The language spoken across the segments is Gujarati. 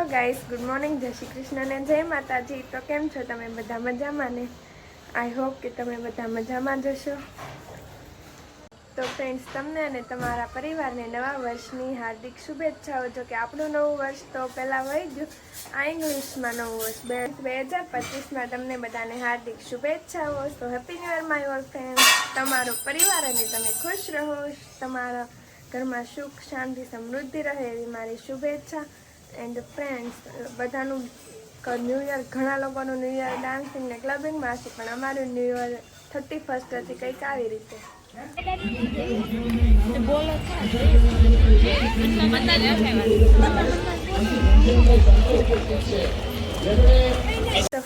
હેલો ગાઈસ, ગુડ મોર્નિંગ, જય શ્રી કૃષ્ણ અને જય માતાજી. તો કેમ છો તમે બધા મજામાં ને? આઈ હોપ કે તમે બધા મજામાં જશો તો ફ્રેન્ડ્સ તમને અને તમારા પરિવારને નવા વર્ષની હાર્દિક શુભેચ્છાઓ. જો કે આપણું નવું વર્ષ તો પહેલાં વહી ગયું. આ ઇંગ્લિશમાં નવું વર્ષ. બે હજાર પચીસમાં તમને બધાને હાર્દિક શુભેચ્છાઓ. તો happy new year my our friends તમારો પરિવાર અને તમે ખુશ રહો. તમારા ઘરમાં સુખ, શાંતિ, સમૃદ્ધિ રહે એવી મારી શુભેચ્છા. એન્ડ ફ્રેન્ડ્સ બધાનું ન્યૂ યર ઘણા લોકોનું ન્યૂ યર ડાન્સિંગ ને ક્લબિંગમાં હશે, પણ અમારું ન્યૂ યર થર્ટી ફર્સ્ટ હતી કંઈક આવી રીતે.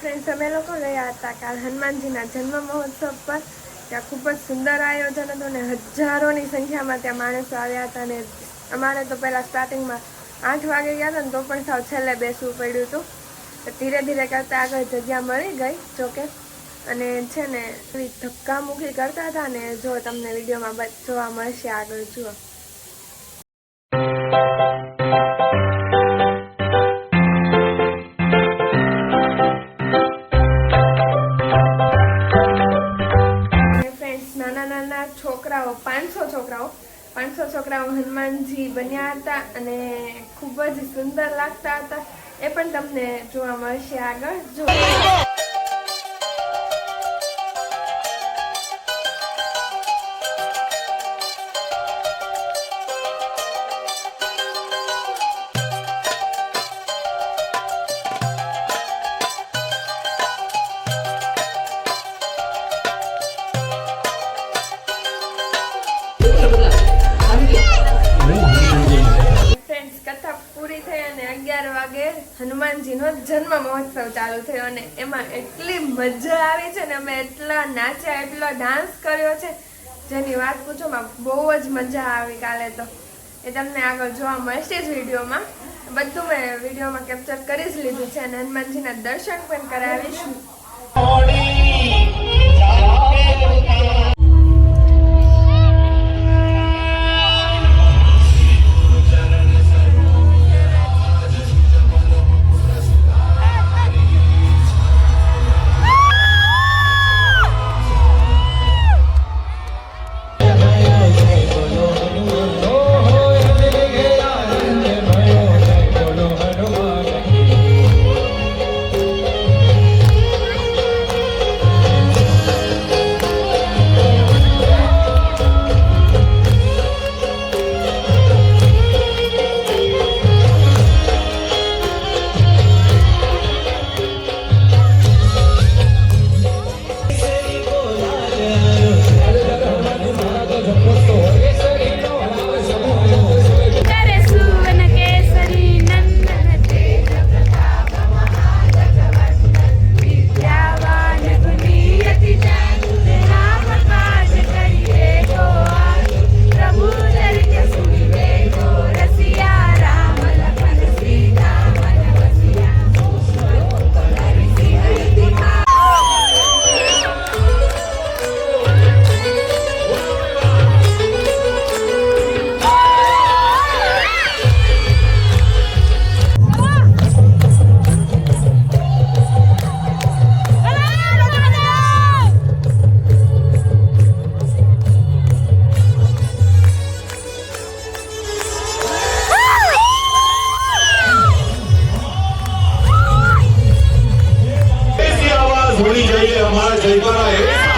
ફ્રેન્ડ્સ અમે લોકો ગયા હતા કાલ હનુમાનજીના જન્મ મહોત્સવ પર. ત્યાં ખૂબ જ સુંદર આયોજન હતું ને હજારોની સંખ્યામાં ત્યાં માણસો આવ્યા હતા ને અમારે તો પહેલાં સ્ટાર્ટિંગમાં આઠ વાગે ગયા હતા ને તો પણ સાવ છેલ્લે બેસવું પડ્યું હતું. ધીરે ધીરે કરતાં આગળ જગ્યા મળી ગઈ જોકે. અને છે ને, એવી ધક્કા મૂકી કરતા હતા ને, જો તમને વિડીયોમાં જોવા મળશે આગળ જુઓ. બન્યા હતા અને ખૂબ જ સુંદર લાગતા હતા. એ પણ તમને જોવા મળશે આગળ. જો. જન્મ મહોત્સવ ચાલુ થયો અને એમાં એટલી મજા આવી છે ને અમે એટલા નાચ્યા, એટલો ડાન્સ કર્યો છે. જેની વાત પૂછો માં બહુ જ મજા આવી કાલે તો. એ તમને આગળ જોવા મળશે જ વિડીયોમાં. બધું મેં વિડીયોમાં કેપ્ચર કરી જ લીધું છે અને હનુમાનજીના દર્શન પણ કરાવીશું.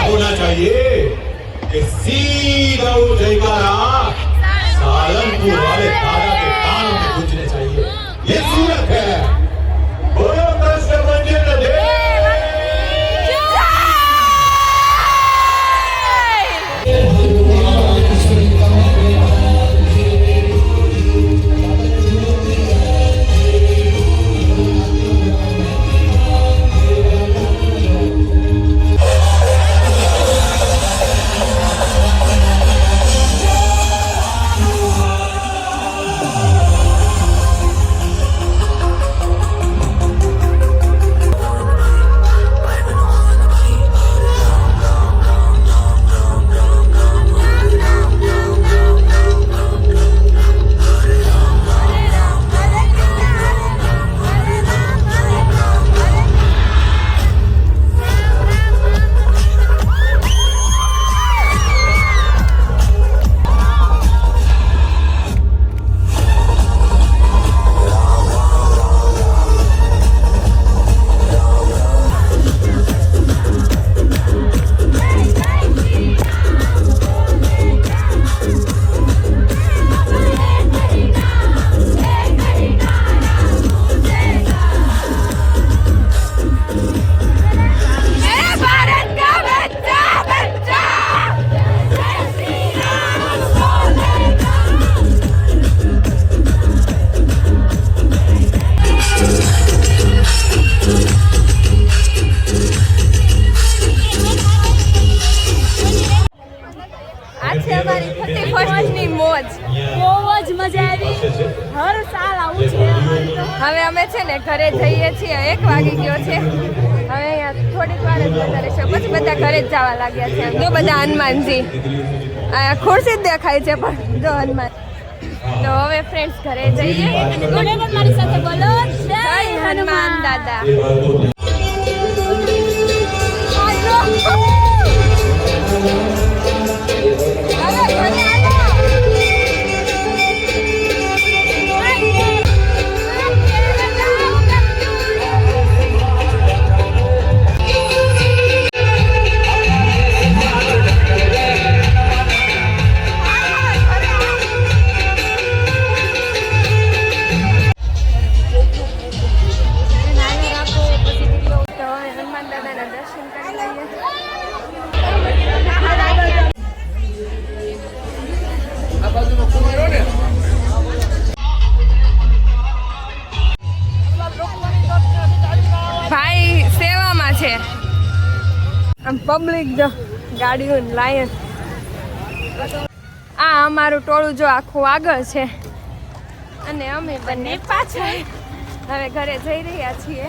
होना चाहिए कि सीधा वो जयकारा सालमपुर वाले છે ને ઘરે જઈએ છીએ, એક વાગી ગયો છે. હવે અહીંયા થોડીક વાર જ વધારે છે. પછી બધા ઘરે જ જવા લાગ્યા છે. જો બધા હનુમાનજી. અહીંયા ખુરશી જ દેખાય છે પણ જો હનુમાન. તો હવે ફ્રેન્ડ્સ ઘરે જઈએ. મારી સાથે બોલો જય હનુમાન દાદા. પબ્લિક જો ગાડીઓ લાયન આ અમારું ટોળું જો આખું આગળ છે. અને અમે બંને પાછળ હવે ઘરે જઈ રહ્યા છીએ.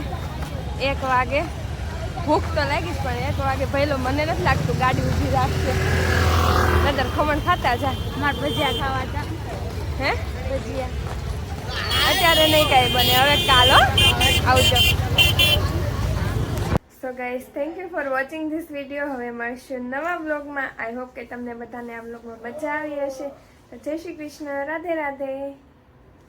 એક વાગે. ભૂખ તો લાગી જ પણ એક વાગે પહેલો મને નથી લાગતું ગાડી ઊભી રાખશે. નતર ખમણ ખાતા જાય માર ભજીયા ખાવા હતા હે? ભજીયા. અત્યારે નહીં કાંઈ બને. હવે કાલો આવજો. So guys thank you for watching this video હવે મળશું નવા બ્લોગમાં આઈ હોપ કે તમને બધાને આ બ્લોગમાં મજા આવી હશે. જય શ્રી કૃષ્ણ. રાધે રાધે.